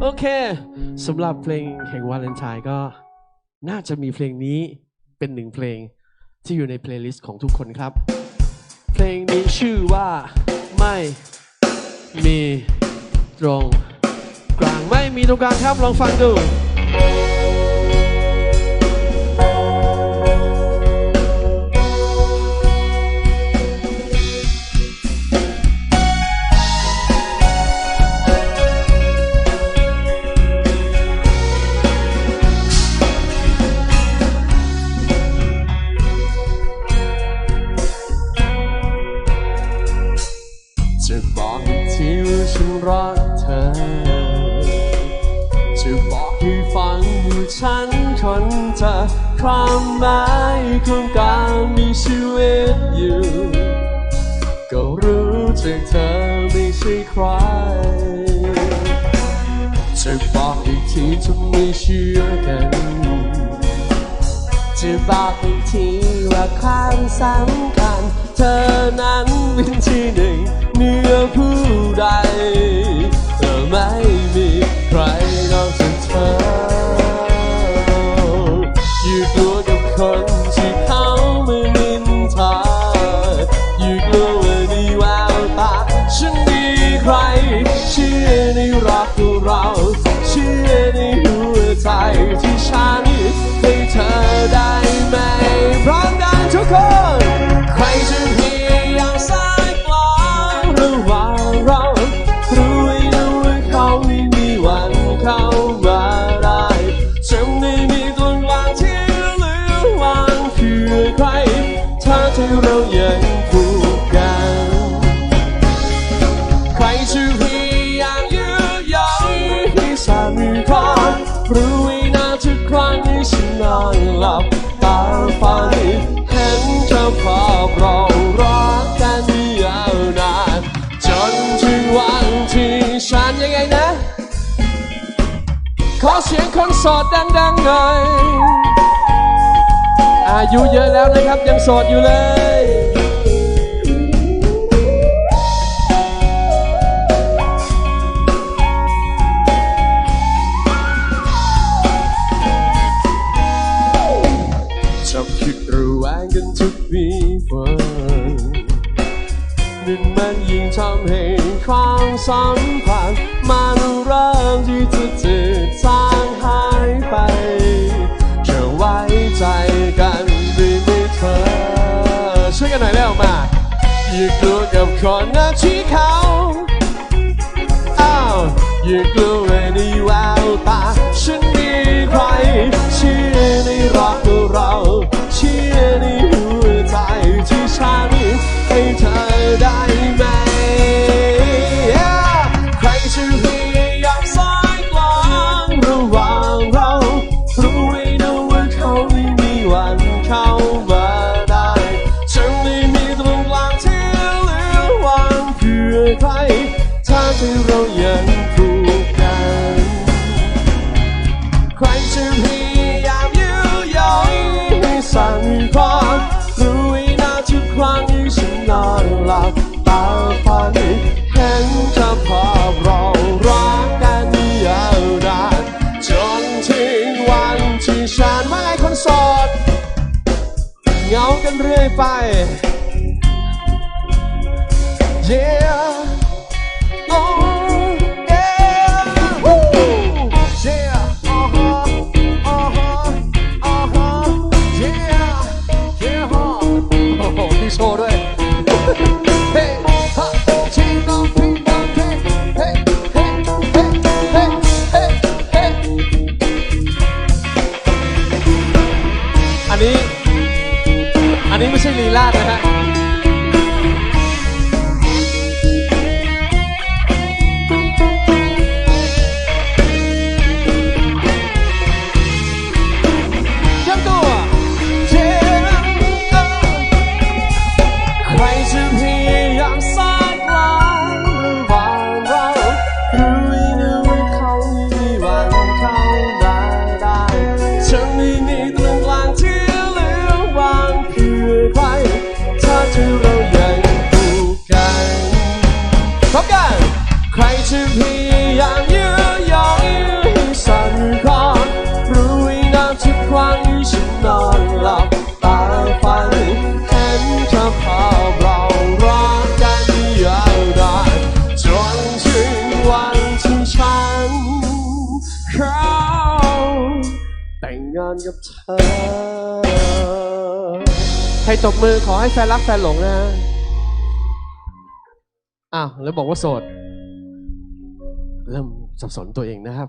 โอเคสำหรับเพลงแห่งวาเลนไทน์ก็น่าจะมีเพลงนี้เป็นหนึ่งเพลงที่อยู่ในเพลย์ลิสต์ของทุกคนครับ เพลงนี้ชื่อว่าไม่มีตรงกลางไม่มีตรงกลางครับลองฟังดู จะบอกอีกทีว่าฉันรักเธอ จะบอกให้ฟังว่าฉันทนเธอความหมายของการมีชีวิตอยู่ ก็รู้จากเธอไม่ใช่ใคร จะบอกอีกทีจะไม่เชื่อกัน จะบอกอีกทีว่าความสำคัญ เธอนั้นเป็นที่หนึ่งเหนือผู้ใด ที่ฉันให้เธอได้ไหมพร้อมกันทุกคน ที่ฉันนอนหลับตาฝันเห็นเจ้าภาพเรารักกันยาวนานจนถึงวันที่ฉันยังไงนะ ขอเสียงคนโสดดังๆหน่อยอายุเยอะแล้วนะครับยังโสดอยู่เลย ชอบคิดระแวงกันทุกปีฝันนั่นมันยิ่งทำให้ความสัมพันธ์มันเริ่มที่จะจืดจางหายไปจะไว้ใจกันได้ไหมเธอช่วยกันหน่อยแล้วมาอย่ากลัวกับคนหน้าที่เขาอ้าวอย่ากลัวในแววตาฉันมีใคร ที่เรายังผูกกัน ใครจะพยายามยื้อยั้งให้สั่นคลอนรู้ไว้นะทุกครั้งที่ฉันนอนหลับตาฝันเห็นเธอภาพเรารักกันยาวนานจนถึงวันที่ฉันไม่คนโสดเหงากันเรื่อยไป Yeah อันนี้ อันนี้ไม่ใช่ลีลาดนะฮะ กับเธอ ใครตบมือขอให้แฟนรักแฟนหลงนะฮะอ้าว แล้วบอกว่าโสด เริ่มสับสนตัวเองนะครับ